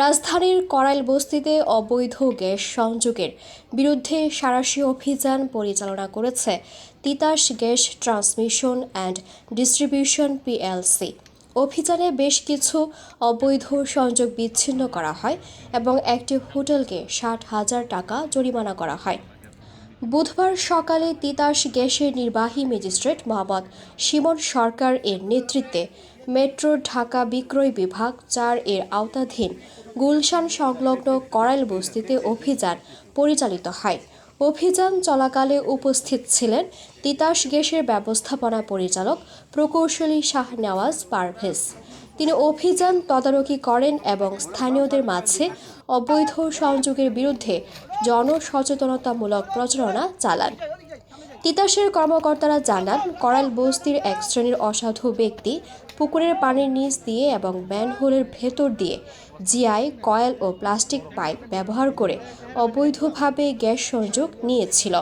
রাজধানীর করাইল বস্তিতে অবৈধ গ্যাস সংযোগের বিরুদ্ধে সারাশি অভিযান পরিচালনা করেছে Titas gas transmission and distribution PLC. অভিযানে বেশ কিছু অবৈধ সংযোগ বিচ্ছিন্ন করা হয় এবং একটি হোটেলকে ষাট হাজার টাকা জরিমানা করা হয়। বুধবার সকালে তিতাস গ্যাসের নির্বাহী ম্যাজিস্ট্রেট মোহাম্মদ শিমন সরকার এর নেতৃত্বে মেট্রো ঢাকা বিক্রয় বিভাগ চার এর আওতাধীন গুলশান সংলগ্ন করাইল বস্তিতে অভিযান পরিচালিত হয়। অভিযান চলাকালে উপস্থিত ছিলেন তিতাস গ্যাসের ব্যবস্থাপনা পরিচালক প্রকৌশলী শাহ নেওয়াজ পারভেজ। তিনি অভিযান তদারকি করেন এবং স্থানীয়দের মাঝে অবৈধ সংযোগের বিরুদ্ধে জনসচেতনতামূলক প্রচারণা চালান। তিতাসের কর্মকর্তারা জানান করাল বস্তির এক শ্রেণির অসাধু ব্যক্তি পুকুরের পানির নিচ দিয়ে এবং ম্যানহোলের ভেতর দিয়ে জিআই, কয়েল ও প্লাস্টিক পাইপ ব্যবহার করে অবৈধভাবে গ্যাস সংযোগ নিয়েছিল।